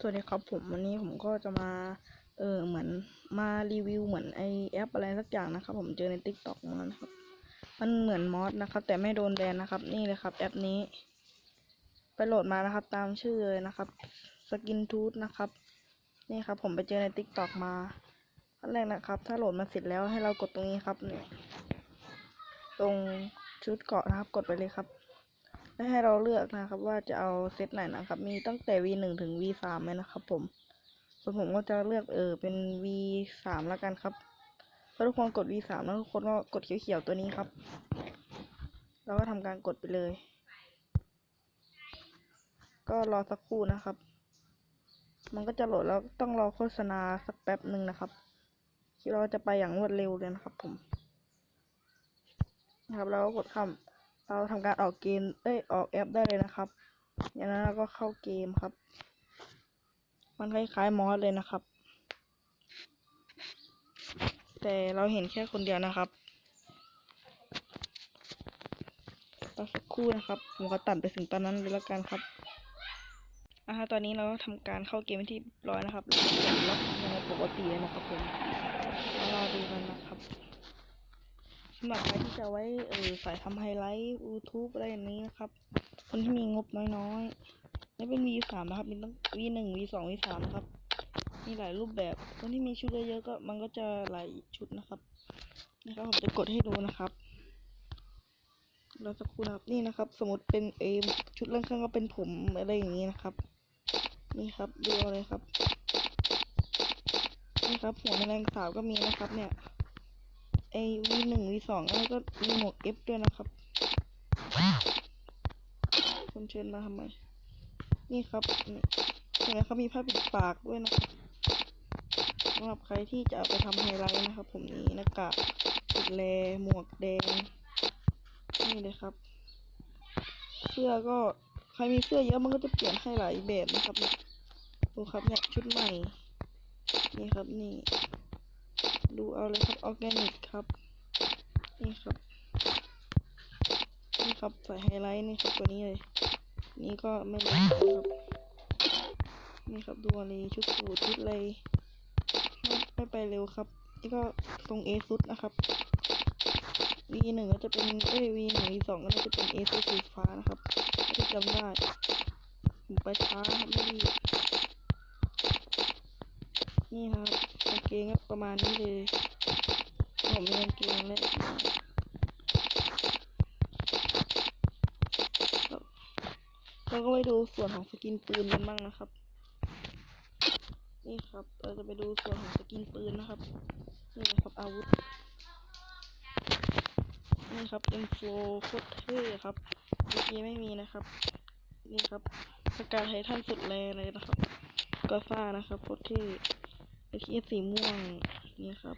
สวัสดีครับผมวันนี้ผมก็จะมาเออเหมือนมารีวิวเหมือนไอแอปอะไรสักอย่างนะครับ ผมเจอใน t ิ k t o k มานะครับ มันเหมือนมอสนะครับ แต่ไม่โดนแบนนะครับ นี่เลยครับ แอปนี้ ไปโหลดมานะครับ ตามชื่อเลยนะครับสกินทูธนะครับ นี่ครับ ผมไปเจอใน t ิ k t o k มาขั้นแรกนะครับ ถ้าโหลดมาเสร็จแล้วให้เรากดตรงนี้ครับเนี่ยตรงชุดเกาะนะครับ กดไปเลยครับ และให้เราเลือกนะครับ ว่าจะเอาเซตไหนนะครับ มีตั้งแต่ V หนึ่งถึง V สามเลยนะครับ ผมส่วนผมก็จะเลือกเออเป็น V สามแล้วกันครับถ้าทุกคนกด V สามแล้วทุกคนก็กดเขียวๆตัวนี้ครับ แล้วก็ทำการกดไปเลย ก็รอสักครู่นะครับ มันก็จะโหลดแล้วต้องรอโฆษณาสักแป๊บหนึ่งนะครับที่เราจะไปอย่างรวดเร็วเลยนะครับผมนะครับ เราก็กดคำ เราทำการออกเกม เอ้ย ออกแอปได้เลยนะครับอย่างนั้นเราก็เข้าเกมครับ มันคล้ายๆมอสเลยนะครับ แต่เราเห็นแค่คนเดียวนะครับรอสักครู่นะครับผมก็ตัดไปถึงตอนนั้นเลยแล้วกันครับอ่าตอนนี้เราก็ทำการเข้าเกมที่ร้อยนะครับแล้วก็อกในปกติเลยนะครับผมแล้วรอดูกันนะครับ สำหรับใครที่จะไว้เออสายทำไฮไลท์ YouTube อะไรอย่างนี้นะครับ คนที่มีงบน้อยๆไม่เป็น V สามนะครับ มีตั้ง V หนึ่ง V สอง V สามนะครับ มีหลายรูปแบบ คนที่มีชุดเยอะๆก็มันก็จะหลายชุดนะครับนะครับผมจะกดให้ดูนะครับเราสักครู่นะครับนี่นะครับ สมมติเป็นเอมชุดเรื่องเครื่องก็เป็นผมอะไรอย่างนี้นะครับ นี่ครับดูเอาเลยครับ นี่ครับหัวแมลงสาบก็มีนะครับ เนี่ย ไอวีหนึ่งวีสองอะไรก็มีหมวกเอฟด้วยนะครับคนเชิญมาทำไม นี่ครับนี่เห็นไหมครับมีผ้าปิดปากด้วยนะครับสำหรับใครที่จะไปทำไฮไลท์นะครับ ผมนี้หน้ากากปิดแลหมวกแดง นี่เลยครับ เสื้อก็ใครมีเสื้อเยอะมันก็จะเปลี่ยนให้หลายแบบนะครับดูครับเนี่ยชุดใหม่ นี่ครับนี่ ดูเอาเลยครับออร์แกนิกครับ นี่ครับ นี่ครับใส่ไฮไลท์นี่ครับตัวนี้เลย นี่ก็ไม่รู้ครับ นี่ครับดูอะไรชุดสูทชุดอะไรไม่ไม่ไปเร็วครับ นี่ก็ทรงเอซุดนะครับ V หนึ่งก็จะเป็นเอ้ย V หนึ่ง V สองก็จะเป็นเอซุดสีฟ้านะครับที่จำได้ผมไปช้าครับไม่รีนี่ครับ กางเกงก็ประมาณนี้เลยผมมีกางเกงและเราก็ไปดูส่วนของสกินปืนกันบ้างนะครับ นี่ครับ เราจะไปดูส่วนของสกินปืนนะครับ นี่นะครับอาวุธ นี่ครับ M4 โคตรเท่ครับ เมื่อกี้ไม่มีนะครับ นี่ครับสกาไททันสุดแรงเลยนะครับกาซ่านะครับโคตรเท่ ไอทีสีม่วงนี่ครับ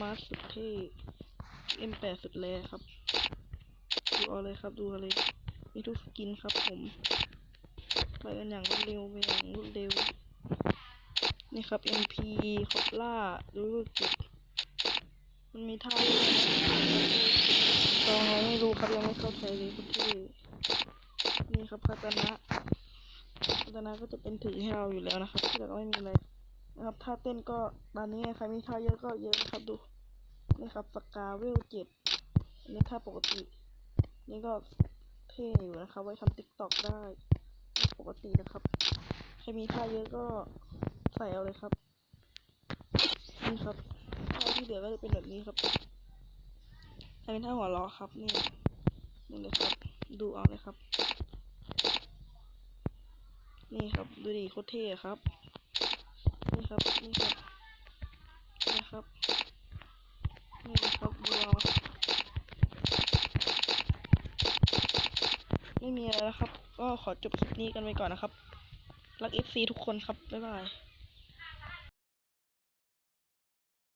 มาสุดเท่ M8 สุดแรงครับ ดูเอาเลยครับดูเอาเลยมีทุกสกินครับผมไปกันอย่างรวดเร็วไปอย่างรวดเร็วนี่ครับ MP คอปล่าดูเก็บมันมีท่าด้วยตองอะไรไม่รู้ครับยังไม่เข้าใจเลยครับที่นี่ครับคาตานะ ตนะก็จะเป็นถือให้เราอยู่แล้วนะครับแต่ก็ไม่มีอะไรนะครับท่าเต้นก็ตอนนี้ใครมีท่าเยอะก็เยอะนะครับดูนี่ครับสกาเวลเจ็ดอันนี้ท่าปกติ นี่ก็เท่อยู่นะครับไว้ทำติ๊กต็อกได้ปกตินะครับ ใครมีท่าเยอะก็ใส่เอาเลยครับ นี่ครับท่าที่เหลือก็จะเป็นแบบนี้ครับใครเป็นท่าหัวล้อครับนี่นี่เลยครับ ดูเอาเลยครับ นี่ครับ ดูดิโคตรเท่ครับ นี่ครับ นี่ครับ นี่ครับ นี่ครับดูเอาไม่มีอะไรแล้วครับ ก็ขอจบคลิปนี้กันไปก่อนนะครับ รัก FC ทุกคนครับ บ๊ายบาย